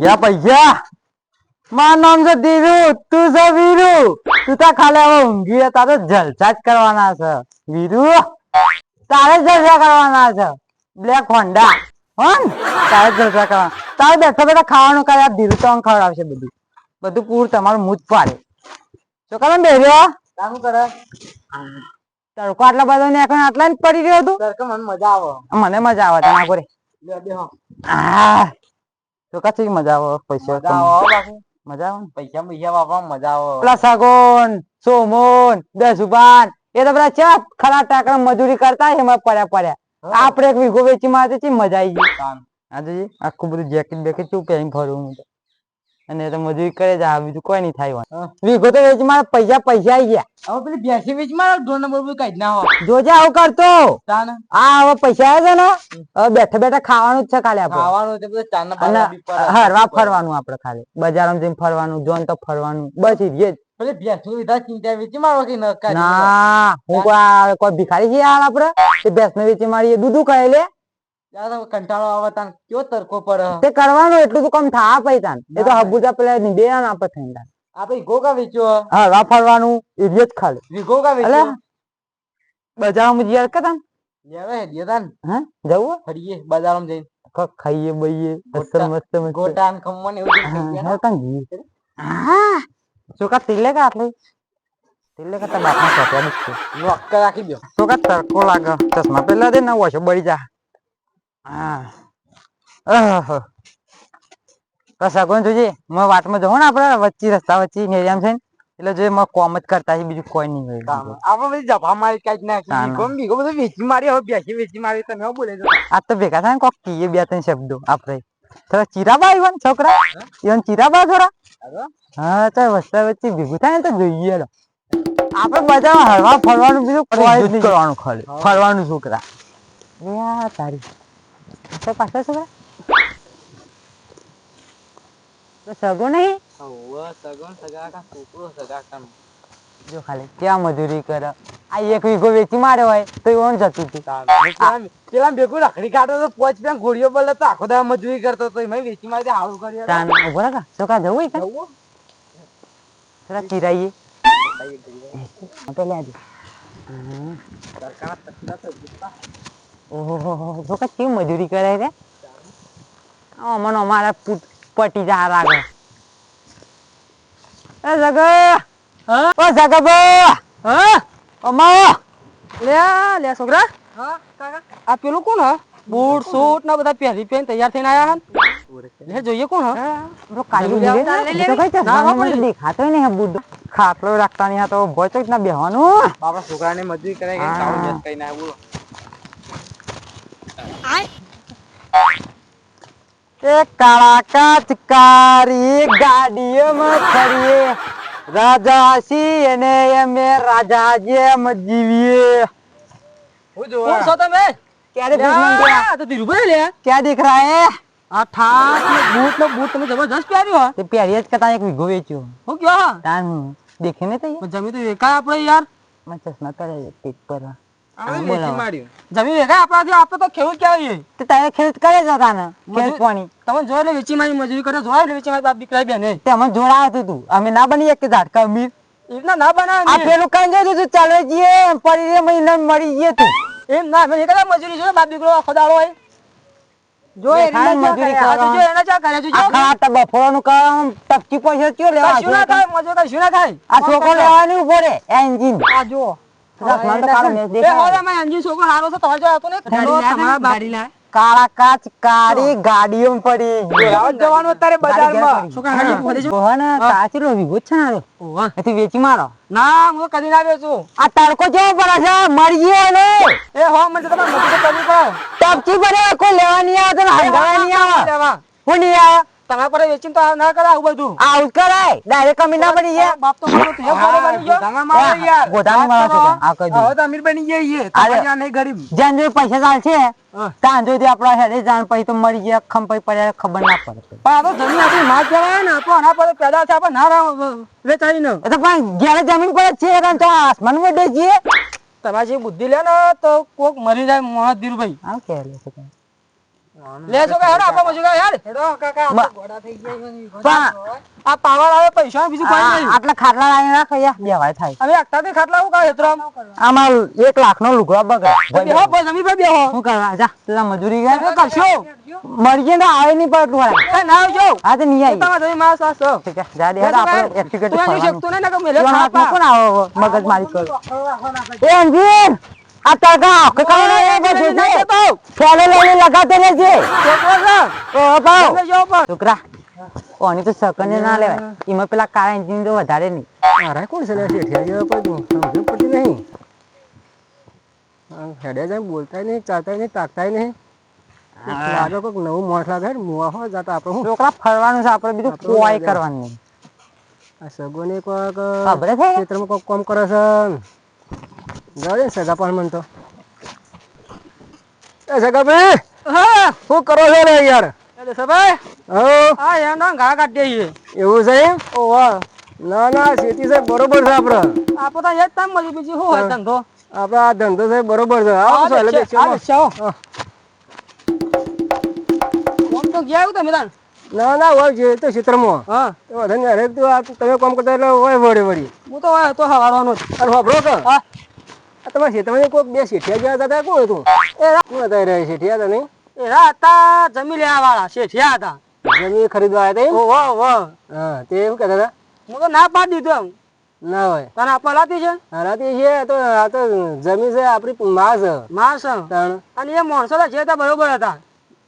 પૈસા પૈસા મારું નામ છે દીરુ તું છે વીરુ. તું તો ખાલી હવે ઊંઘી રહે, તારે જલસા જ કરવાના છે. વીરુ તારે જલસા કરવાના છે. બ્લેક હોન્ડા હોન તારે જલસા કરવાના. તારે બેઠા બેઠા ખાવાનું કરે આ ધીરુ તો ખવડાવશે બધું. બધું પૂર તમારું મૂજ પાડે. શું ને બેર્યો શું કરે? તડકો આટલા બધા ને આટલા જ પડી રહ્યો હતું? તડકે મને મજા આવે. મને મજા આવે તમારે આ તો કાથી મજા આવે પૈસા મજા આવે મજા આવે પૈસા પૈસા વાપરવા મજા આવે. પેલા સગોન સોમોન દસુબાન એ તો બધા ચા ખરા ટાકરા મજૂરી કરતા એમાં પડ્યા પડ્યા. આપડે એક વીઘો વેચી મારે ચી મજા આવી ગઈ. તાન. આખું બધું જેકેટ બેકેટ ચૂપ પહેરીને ફરું. હું તો અને તો મજૂરી કરે જ આ બીજું કોઈ નહીં થાય વીઘો તો વેચ મારા પૈસા પૈસા આવી ગયા. હવે પેલી બેસી વેચ મારો ઢોર નંબર કાઢી ના હો જોજે આવું કરતો. હા હવે પૈસા આવે છે ને? હવે બેઠા બેઠા ખાવાનું જ છે ખાલી આપણે. ખાવાનું છે બધું ચાના. હરવા ફરવાનું આપણે ખાલી. બજારમાં જઈને ફરવાનું જોન તો ફરવાનું. બસ ગયે જ પેલી ભેંસું લીધા ચિંતા વેચી મારો કે ના હું કોઈ ભિખારી છે યાર આપડે ભેંસ ને વેચી મારી દૂધ ખાય લે. યાર હવે કંટાળો આવે તાન કેવો તડકો પડે તે કરવાનું એટલું તો કમ થા પૈસા એ તો હબુજા પેલા બે ના આપે થઈને આપણે વીઘો કા વેચ્યો હરવા ફરવાનું એ જ ખાલી વીઘો કા અલે વેચ્યો બજારમાં જીયાર કરતા લેવે હેડીએ તાન હા જવું ફરીએ બજારમાં જઈને કક ખાઈએ બઈએ મસ્ત ગોટા- મસ્ત મસ્ત ગોટા ને ખમણ એવું બધું ખાઈ ગયા હા, કાં જઈએ? હા છોકરા તિલે કા આટલી તિલે કા તાર બાપના ચોટ્યા દુખશે ને. નોકર રાખી દો છોકરા તડકો લાગે ચશ્મા પેલા દે ને ઓછો બળી જા હા. જોજે? મેં વાટમાં જવું ને આપડે વચ્ચે રસ્તા વચ્ચે નેરિયામ છે એટલે જો એમાં કોમ જ કરતા છે બીજું કોઈ નહીં હોય. આપણે બધી જફા મારી કાઢી નાખી. કોમ. બીગો બધું વેચી મારી હવે બેસી વેચી મારી તમે બોલે છો. આ તો ભેગા થાય ને કોક કીએ બે ત્રણ શબ્દો આપણે. થોડા ચીરાબા આવ્યો ને છોકરા? ઈવન ચીરાબા થોડા હા તો વસ્તા વચ્ચે ભેગું થાય ને તો જોઈએ લો આપણે બધા હરવા ફરવાનું બીજું કોઈ જ કરવાનું ખાલી. ફરવાનું છોકરા. તારી તો પાછા છોકરા તો સગો નહીં? હવે સગન સગાકા છોકરો સગાકા જો ખાલી ક્યાં મજૂરી કરે? આ એક વીઘો વેચી મારે હોય તો એવું જતું હતું. પેલા પેલા ભેગું રખડી કાઢો તો પોચ પેન ઘોડીઓ બોલે તો આખો દાડો મજૂરી કરતો તો એમાં વેચી મારી હારું કરી ઊભો રાખા. છોકરા જવું હોય કાં? થોડા ચીરાઈએ. પેલા આજે ઓહો છોકરા કેવી મજૂરી કરે રે? અમને અમારા પટી જા લાગે. એ જગા હા? ઓ જગા બો. હા? અમા લે લે છોકરા. હા કાકા. આ પેલું કોણ હા? બૂટ સૂટ ના બધા પહેરી પહેરી તૈયાર થઈને આયા હન લે જોઈએ કોણ હા? રો કાલી લે તો કઈ તો ના, મને દેખાતો નહીં આ બુડો ખાટલો રાખતા નહીં આ તો જ ના બેહવાનું. બાપા છોકરાને મજૂરી કરે કે કામ કાળું કઈ ના બોલો એ કાળા કાચકારી ગાડીઓમાં ફરીએ. રાજા સી અને અમે રાજા જેમ જીવીએ. હું જોવા? છો તમે? ક્યારે દુશ્મન ગયા? આ ધીરુ ભાઈ લે. ક્યાં દેખ રહા હે આ ઠાક ને બૂટ ને બૂટ તમે જબરજસ્ત પહેર્યો હા. તે પહેરીએ જ કતા એક વીઘો વેચ્યો. હું કયો હા? તાન દેખે ને તો જમી તો એકા આપણે યાર. મેં ચશ્મા કરે પીક પર. આપણે બોલાવો. વેચી માર્યું. જમી વેકાય આપણાથી આપણે તો ખેડૂત કહેવાય તે તારે ખેડ કરે છે તાને ખેડ પાણી. તમે જોઈ લે વેચી મારી મજૂરી કરે જોઈ લે વેચી મારી બાપ દીકરા બેને. તે અમે જોડાતું તું. અમે ના બની એક ઝાટકા અમીર? એમના ના બનાવે આ પેલું કઈ જતું તું ચાલે જઈએ પડી રે મહિને મરી જઈએ તું. એમ ના મેં કદાચ મજૂરી જોઈ બાપ દીકરો આખો દાડો હોય. જો એના મજૂરી કરે. જો એના ચા કરે, જો. બફોરનું કામ ટપકી પૈસા કયો લેવા કશું ના થાય, મજૂર કશું ના થાય. આ છોકરો લેવાની ઊભો રે એન્જિન આ જુઓ. કાળો કાચ ગાડીઓ પડી. જવાનું અત્યારે બજારમાં. વેચી મારો. ના હું કરી કદી ના વેચું. આ તડકો જેવો પડે છે મરી ગયો ને. એ હો મને તમારે પડે. કોઈ લેવા નહીં આવે તો હંગાવા નહીં આવે. હું નહીં આવે. તમારા પર વેચીને તો ના કરે આવું બધું. આવું કરાય. ડાયરેક્ટ કમી ના પડી જાય બાપ તો મારો તો હે ગોળો બની ગયો. ગોધામાં મારો યાર. ગોધામાં મારો વાત આ કહી દો. હવે તો અમીર બની ગયા છીએ. તો તમારે નહીં ગરીબ. જેન જો પૈસા ચાલ છે ત્યાં જો આપડા હેડે જાણ પછી તો મરી ગયા ખમ પછી પડ્યા ખબર ના પડે પણ આ તો જમીન આપણી માં જ કહેવાય ને. આપણો આના પર પેદા છે આપણે ના વેચાવી ને તો પણ જ્યારે જમીન પર છે કારણ તો આસમાનમાં ડે જઈએ તમારે જે બુદ્ધિ લે ને તો કોક મરી જાય મોહા ભાઈ આમ કે લે છે. લે છોકરા હેડ આપો મજૂર હેડ બ- પણ આ પાવર આવે પૈસા બીજું કોઈ નહીં આટલા ખાટલા લાવીને રાખ અહીંયા બેવાય થાય હવે એકતાથી ખાટલા હું કાઢે હેતરામ આમાં 1 લાખ નો લુગડો બગડે બેહો ભાઈ જમી ભાઈ બેહો હું કરવા જા તું મજૂરી કર કરશો મરી ગયા તો આવે નહીં પડતું વાળા ના આવજો હા તો નહીં આવી તમારા જમી મારા સાસ ઠીક છે જા દે હેડ આપણે એક્ટિકેટ તું શકતો નહીં ને કે મેલે કોણ આવો મગજ મારી કર એ અંજીર આ તડકા કે કામ એ, નહીં એ, નહીં જતો. ફેલે લઈને લગાતે રહેજે છોકરો છે. ઓ પાઉ તમે જો પણ. છોકરા ઓની તો સકન ના લેવાય એમાં પેલા કાળા એન્જિન તો વધારે નહીં મારા કોણ છે સમજ પડતી નહીં હેડે જાય બોલતાય નહીં ચાલતાય નહીં તાકતાય નહીં લાગે કોઈક નવું મોસ લાગે મુવા હોય જાતા આપણે હું છોકરા ફરવાનું છે આપણે બીજું કોઈ કરવાનું નહીં આ સગોને કોઈક ખબર છે ખેતરમાં કોઈક કામ કરે છે જાવ દે ને સગા પણ મને તો. એ સગા ભાઈ હા. શું કરો છો રે યાર? એટલે સભાઈ હો? આ એમના ઘા કાઢી દઈએ એવું છે એમ? ઓહો. ના ના ખેતી સાહેબ બરોબર છે આપણે આપો તો એ જ મળી બીજી શું હોય ધંધો? આપણે આ ધંધો સાહેબ બરોબર છે. આવો છો એટલે આવો. હા. કોમ તો ગયા હું તમે તાન? ના ના હોય છે તો ક્ષેત્રમાં. હા. તો વધારે અરે હરેક તો તમે કામ કરતા એટલે હોય વળી વળી. હું તો હોય તો હવારવાનો જ. અરે વાપરો કે હા. તમારા ક્ષેત્રમાં કોઈક બે શેઠિયા જેવા હતા કોણ હતું? કોણ હતા રે શેઠિયા હતા નહીં? એરા હતા જમી લેવા વાળા શેઠિયા હતા. જમીન ખરીદવા આવ્યા હતા વાહ એમ? હા તે એવું કહેતા હતા. હું તો ના પાડી દીધું એમ. ના હોય. તને આપવા લાતી છે? હા છે તો આ તો જમીન છે આપણી માસ છે. માસ તાણ. અને એ માણસો જે હતા બરોબર હતા.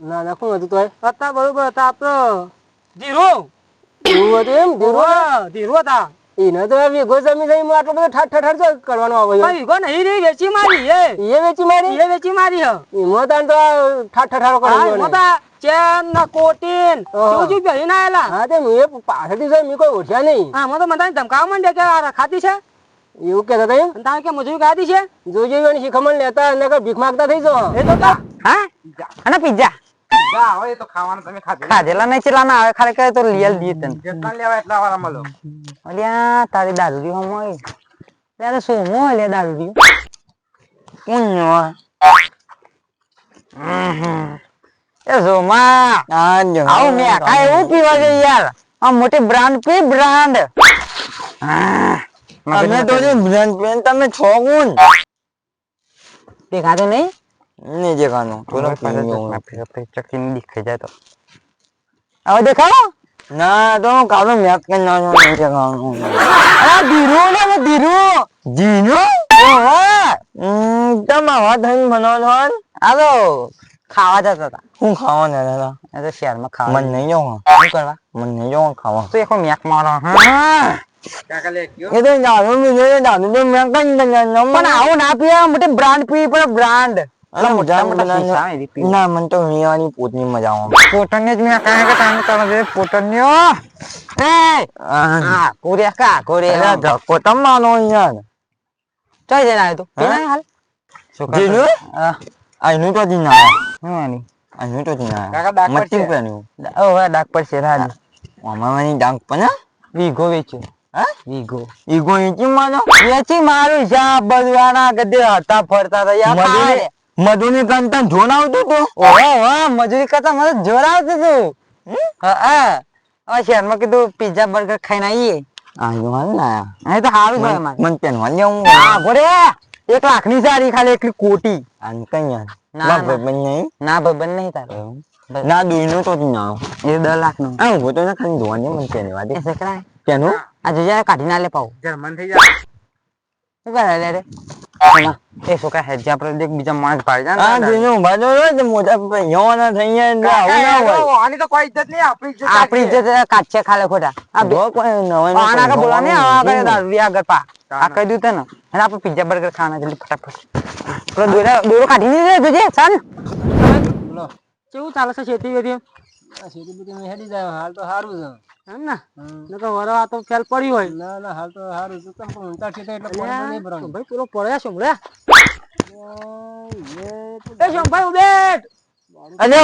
ના ના કોણ હતું તો હતા બરોબર હતા આપણો ધીરો. એવું હતું એમ? ધીરો ધીરો હતા. એને તો વીઘો જમીન જઈ એમાં આટલો બધો ઠાઠ ઠાઠ ઠાઠ કરવાનો આવે છે. વીઘો નહીં રહી વેચી મારી એ. એ વેચી મારી? એ વેચી મારી હ. એમાં તાણ તો ઠાઠ ઠાઠારો હા, કરવાનો મોટા ચેન ના કોટીન. શું શું પહેરીને આયેલા. હા તે મેં પાછળથી સાહેબ મેં કોઈ ઉઠ્યા નહીં. હા મને તો મને ધમકાવા માંડ્યા કે આ ખાતી છે? એવું કહેતા હતા અને તારે કે મજૂરી ખાધી છે? જોજો એની શીખમણ લેતા નકર ભીખ માંગતા થઈ જાઓ. એ તો હા? અને પિઝા ખાધેલા. નહીં ચેલા ના આવે? ખાલી તો લીયલ દીએ તને. અલ્યા તારી દારૂરી હમ હોય. ત્યારે સોમો હોય લે દારૂરી કોણ હોય એ સોમા. આવું મેં એવું પીવા છે યાર. આ મોટી બ્રાન્ડ પી બ્રાન્ડ? અમે તો બ્રાન્ડ પીન તમે છો કોણ? દેખાતો નહીં? નહીં દેખાનું બોલો ચકીને દેખાઈ જાય તો હવે દેખાડો ના તો હું કાલો મેચ કરી નાખું નહીં દેખાવાનું અરે ધીરુ ને મેં ધીરુ ધીરુ તમે હવા થઈને બનાવો છો હાલો ખાવા જતા હતા હું ખાવા ને દાદા એ તો શહેરમાં ખાવા મને નહીં જવું શું કરવા મને નહીં જવું ખાવા તો એકો મેક મારો હા એ તો દારૂ બીજો દારૂ તો મેં કઈ પણ આવું ના પીવા મોટી બ્રાન્ડ પી પડે બ્રાન્ડ ના મને તો મિયાની પોતની મજા આવે. જ મેં કાંઈ કે તાને કરવા જોઈએ પોટનને એ! આ કોરે કા કોરે અરે ધક્કો તમ માનો યાર ચાલ જઈને આવ્યો તું. કેના હાલ. જીનુ? જીનું? તો જીના શું આની આનું તો જીના કાકા ડાક પર છે. પેનું ઓ હવે ડાક પર છે રાજ. અમાવાની ડાંગ પણ વીઘો વેચ્યો હા? વીઘો. ઈગો ઈચી માનો વેચી મારું જા બધવાના ગદે હતા ફરતા હતા. યાર કંતન જોન આવતું તું ઓહો. ઓહો મજૂરી કરતા મને જોર આવતું હતું. હા હા. શહેરમાં કીધું પીઝા બર્ગર ખાઈને આવીએ. હાલ ના. તો સારું છે હા ગોરે એક લાખની સારી ખાલી એકલી કોટી. આમ કઈ ના, બાપ ના. નહીં. ના ભાઈ નહીં તારો. ના દુઈનું તો ના. એ દસ લાખનું આ ઊભો તો ને ખાલી મન દે એ આ જોજે કાઢી ના લે પાઉ. જર્મન થઈ જાય શું કરે રે? એ છોકરા હેજ આપણે દેખ બીજા માણસ પાડી જાય. હા જીનો દુઈનું હોય તો મોટા યો ના થઈ જાય એટલે આવું ના હોય. આની તો કોઈ ઇજ્જત નહીં આપણી ઇજ્જત આપણી ઇજ્જત કાચે ખાલે ખોટા. આ બો કોઈ નવાઈ આના કા બોલા ને આ કરે દારૂ આગળ પા. આ કહી દઉં તને. અને આપણે પિઝા બર્ગર ખાવાના જલ્દી ફટાફટ. પેલો દોરા દોરો કાઢી નહીં જોજે ચાલ. બોલો. કેવું ચાલે છે ખેતી વેતી સીધી બધી મેં હેડી જાય હાલ તો સારું છે. એમ ને? નકર વરો આ તો ફેલ પડી હોય. ના ના હાલ તો સારું છે. તમે પણ ઊંચા છે એટલે પાણી નહીં ભરવાનું ભાઈ પેલો પડ્યા છે હમણાં. એ શંભાઈ ઉબેટ અરે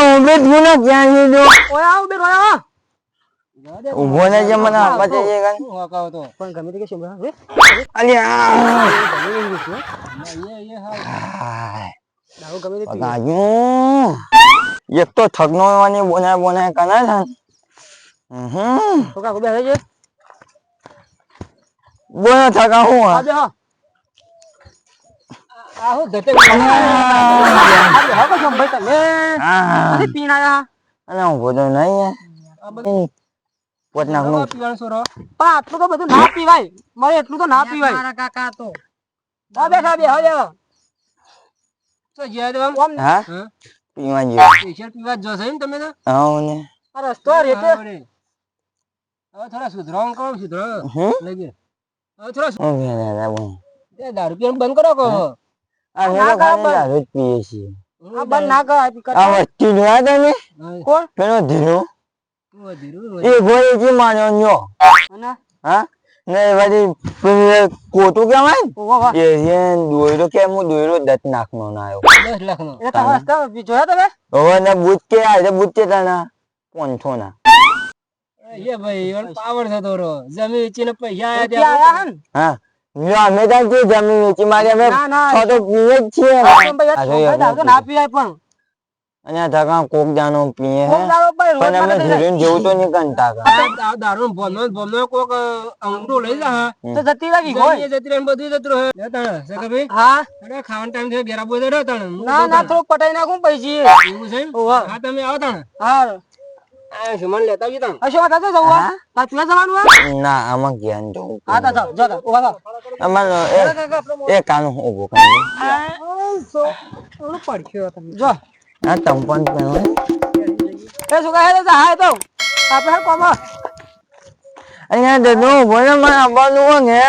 ઓય આ ઉબેટ ઓય ઊભો ને જે મને આપવા જઈએ. તો? પણ ગમે તે કે અલ્યા. એ એ દારૂ ગમે તે પીવે. એક તો થગનો એવાની બોનાય બોનાય કના છે. હમ. બેસે છે બોને થકા હું આ? હા. બેહો આ હું કે તમે આ નથી પીણ આયા. અને હું બોલો નહીં પોત નાખનું પીવાનું સોરો પણ આટલું તો બધું ના પીવાય. મારે એટલું તો ના પીવાય. કાકા તો. બેઠા બેહો બેહો તો જ્યાં તો આમ હા? હા? પીવા જેવું સ્પેશિયલ પીવા જ જોશે ને તમે તો? હા ને. આ રસ્તો રેતે? હવે થોડા સુધરાવ કરો સુધરાવ લઈ હવે થોડા સુ- હું ભેળા રા બોલ. એ દારૂ પીવાનું બંધ કરો કહો. આ હેલો ખાલી દારૂ પીએ છીએ. આ બંધ ના કર આ વચ્ચે જોયા તમે? કોણ પેલો ધીરો. ધીરું, એ ગોળી માર્યો હા? ને પેલી કોટું કહેવાય ને ઓવા વાહ એ છે ને દોયરો કે હું દોયરો દત્ત નાખનો ના આવ્યો. દસ લાખનો. એ તમારા રસ્તા જોયા તમે? હવે ને બુટ કે આજે બુટ કે તાના? પાંચસો ના. એ ભાઈ એનો પાવર થતો રહો જમીન વેચીને પૈસા આયા ત્યાં આયા હન હા. જો અમે ત્યાં જમીન વેચી મારી અમે ના, ના. છ તો પીએ જ છીએ. ને. ના પીવાય પણ. અને આ ધકા કોક દાણો પીએ હે. ભાઈ પણ અમે ધીરેન જેવું તો નહીં કંટા આ દારૂ ભોમનો ભોમનો કોક અંગડો લઈ જા તો જતી રહી હોય જમીએ જતી રહે ને બધું જતું રહે. લે તાણે, સગાભાઈ. હા. અરે ખાવાનો ટાઈમ થયો, ઘેરા તો રહો તાણે. ના ના થોડું પટાઈ નાખું પૈસી એવું છે હા તમે આવો તણ. હા આ સુમન લેતા આવજો તાણે. વાત કાકા જવું હા? તાર જવાનું હે? ના આમાં જ્ઞાન જવું હા તા જાઓ જાઓ ઊભા થાઓ. અમાર એ એ કાનો ઊભો સો થોડું પડખ્યો તમે. જો. આ ચંપન કહેવાય એ શું કહે છે હા તો. આપણે કોમા અહીંયા દનો ભણે મને આવવાનું હોય ને.